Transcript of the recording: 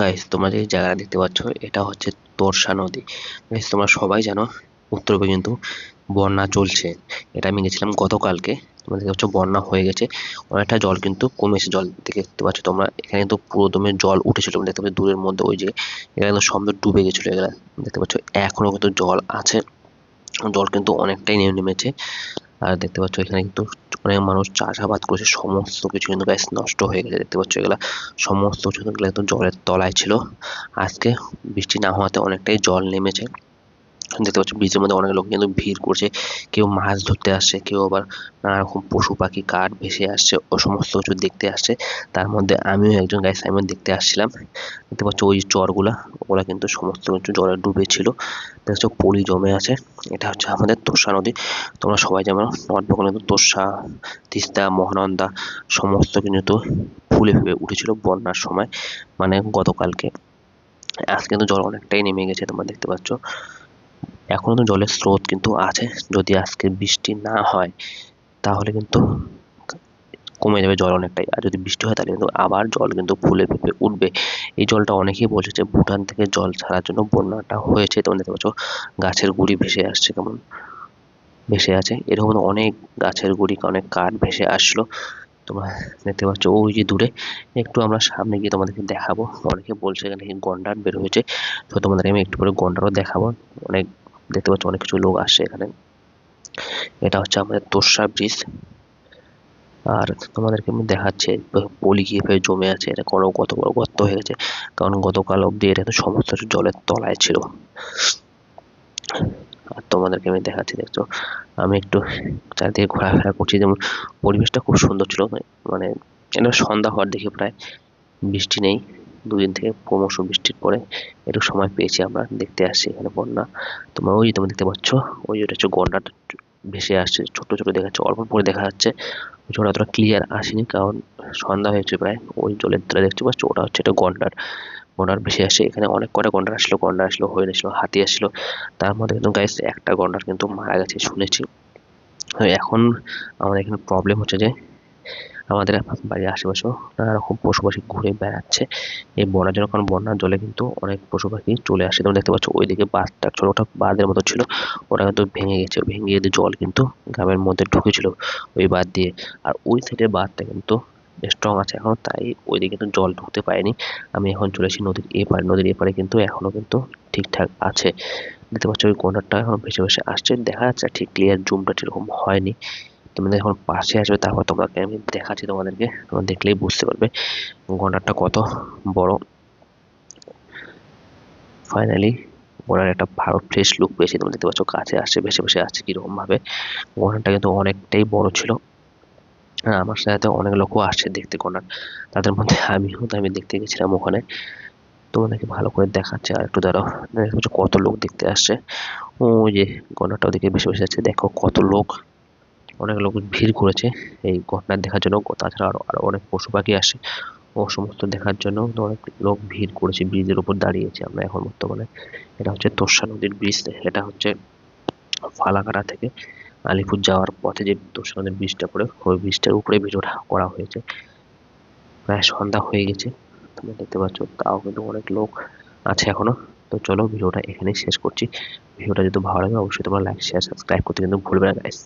Guys তোমরা যে জায়গাটা দেখতে পাচ্ছ, এটা হচ্ছে তোরসা নদী। গাইস তোমরা সবাই জানো উত্তরপূর্বে কিন্তু বন্যা চলছে। এটা আমি গেছিলাম গতকালকে। তোমরা দেখতে পাচ্ছ, বন্যা হয়ে গেছে। অনেকটা জল কিন্তু কমেছে জল দেখতে পাচ্ছ তোমরা? এখানে কিন্তু পুরো জল উঠেছিল। দেখতে পাচ্ছ, দূরের মধ্যে ওই যে এখানে কিন্তু সমুদ্র ডুবে গেছিল এগুলা। দেখতে পাচ্ছ, এখনও কিন্তু জল আছে। জল কিন্তু অনেকটাই নেমে নেমেছে। আর দেখতে পাচ্ছ এখানে কিন্তু অনেক মানুষ চাষাবাদ করেছে, সমস্ত কিছু কিন্তু গ্যাস নষ্ট হয়ে গেছে। দেখতে পাচ্ছ এগুলো সমস্ত কিছু কিন্তু একদম জলের তলায় ছিল। আজকে বৃষ্টি না হওয়াতে অনেকটাই জল নেমেছে। দেখতে পাচ্ছ বীজের মধ্যে অনেক লোক কিন্তু ভিড় করছে। কেউ মাছ ধরতে আসছে, কেউ আবার নানা রকম পশু পাখি, কাঠ ভেসে আসছে, ও সমস্ত কিছু দেখতে আসছে। তার মধ্যে আমিও একজন গাইস আমিও দেখতে আসছিলাম। দেখতে পাচ্ছ ওই চরগুলা ওগুলা কিন্তু সমস্ত কিছু জলে ডুবে ছিল দেখছ পলি জমে আছে। এটা হচ্ছে আমাদের তোষা নদী। তোমরা সবাই যেমন নর্থ তোষা, তিস্তা, মহানন্দা সমস্ত কিন্তু ফুলে ফুলে উঠেছিল বন্যার সময়। মানে গতকালকে। আজকে কিন্তু জল অনেকটাই নেমে গেছে, তোমরা দেখতে পাচ্ছ। এখনও তো জলের স্রোত কিন্তু আছে। যদি আজকে বৃষ্টি না হয়, তাহলে কিন্তু কমে যাবে জল অনেকটাই। আর যদি বৃষ্টি হয়, তাহলে কিন্তু আবার জল কিন্তু ফুলে ফেপে উঠবে। এই জলটা অনেকেই বলছে যে ভুটান থেকে জল ছাড়ার জন্য বন্যাটা হয়েছে। তোমরা দেখতে পাচ্ছ, গাছের গুড়ি ভেসে আসছে কেমন? ভেসে আছে। এরকম অনেক গাছের গুড়ি, অনেক কাঠ ভেসে আসলো। তোমরা দেখতে পাচ্ছ, ওই যে দূরে একটু আমরা সামনে গিয়ে তোমাদেরকে দেখাবো। অনেকে বলছে এখানে গন্ডার বের হয়েছে। তো তোমাদেরকে আমি একটু পরে গন্ডারও দেখাবো। অনেক দেখতে পাচ্ছ অনেক কিছু লোক আসে এখানে। এটা হচ্ছে আমাদের তোরসা ব্রিজ। আর তোমাদেরকে আমি দেখাচ্ছি, পলি কীভাবে জমে আছে, এটা কোনো কত বড় গর্ত হয়ে গেছে কারণ গতকাল অব্দি এটা তো সমস্ত জলের তলায় ছিল। আর তোমাদেরকে আমি দেখাচ্ছি, দেখছ? আমি একটু চারিদিকে ঘোরাফেরা করছি, যেমন পরিবেশটা খুব সুন্দর ছিল মানে এটা সন্ধ্যা হওয়ার দেখে প্রায়, বৃষ্টি নেই। দুদিন থেকে ক্রমশ বৃষ্টির পরে একটু সময় পেয়েছি আমরা, দেখতে আসছি এখানে বন্যা। তোমরা ওই যে তুমি দেখতে পাচ্ছ, ওই যেটা হচ্ছে গন্ডাটা ভেসে আসছে, ছোট ছোট দেখা যাচ্ছে অল্প পরে দেখা যাচ্ছে। ওই অতটা ক্লিয়ার আসেনি, কারণ সন্ধ্যা হয়েছে প্রায়, ওই জলের তলে দেখতে পাচ্ছ, ওটা হচ্ছে একটা গন্ডার। গন্ডার ভেসে আসে এখানে অনেক কটা গন্ডার আসলো গন্ডার আসলো হয়ে আসলো, হাতি আসলো, তার মধ্যে কিন্তু গাইস একটা গন্ডার কিন্তু মারা গেছে, শুনেছি। এখন আমাদের এখানে প্রবলেম হচ্ছে যে আমাদের বাড়ির আশেপাশেও নানা রকম পশু পাখি ঘুরে বেড়াচ্ছে। এই বন্যার জন্য, কারণ বন্যার জলে কিন্তু অনেক পশু পাখি চলে আসে তোমরা দেখতে পাচ্ছ, ওইদিকে বাঁধটা ছোটটা বাঁধের মতো ছিল। ওটা কিন্তু ভেঙে গেছে। ভেঙে গিয়ে জল কিন্তু গ্রামের মধ্যে ঢুকেছিল ওই বাঁধ দিয়ে। আর ওই সাইডের বাঁধটা কিন্তু স্ট্রং আছে এখন, তাই ওইদিকে কিন্তু জল ঢুকতে পারেনি। আমি এখন চলে এসেছি নদীর এপারে নদীর এপারে কিন্তু এখনও কিন্তু ঠিকঠাক আছে। দেখতে পাচ্ছ, ওই কর্নারটা এখন ভেসে ভেসে আসছে। দেখা যাচ্ছে, ঠিক ক্লিয়ার জুমটা সেরকম হয়নি। তোমাদের যখন পাশে আসবে, তারপর তোমাকে আমি দেখাচ্ছি তোমাদেরকে, তোমরা দেখলেই বুঝতে পারবে গন্ডারটা কত বড়। ফাইনালি ওনার একটা ভালো ফ্রেশ লুক পেয়েছি, তোমরা দেখতে পাচ্ছ কাছে আসছে, ভেসে ভেসে আসছে কীরকম ভাবে গন্ডারটা কিন্তু অনেকটাই বড় ছিল। আর আমার সাথে অনেক লোকও আসছে দেখতে গন্ডার। তাদের মধ্যে আমিও তো আমি দেখতে গেছিলাম ওখানে। তোমাদেরকে ভালো করে দেখাচ্ছে, আর একটু দাঁড়াও। কত লোক দেখতে আসছে। ওই যে গন্ডারটা ওদিকে বেশি বেশি যাচ্ছে দেখো কত লোক। অনেক লোক ভিড় করেছে এই ঘটনা দেখার জন্য। তাছাড়া আরও আরও অনেক পশু পাখি আসে। ও সমস্ত দেখার জন্য অনেক লোক ভিড় করেছে, ব্রিজের উপর দাঁড়িয়েছে আমরা এখন বর্তমানে। এটা হচ্ছে তোষা নদীর ব্রিজ, এটা হচ্ছে ফালাকাটা থেকে আলিপুর যাওয়ার পথে যে তোষা নদীর ব্রিজটা পড়ে, ওই ব্রিজটার উপরে ভিডিওটা করা হয়েছে। প্রায় সন্ধ্যা হয়ে গেছে, তোমরা দেখতে পাচ্ছ, তাও কিন্তু অনেক লোক আছে এখনও। তো চলো ভিডিওটা এখানেই শেষ করছি। ভিডিওটা যদি ভালো লাগে অবশ্যই তোমরা লাইক শেয়ার সাবস্ক্রাইব করতে কিন্তু ভুলবে না গাইস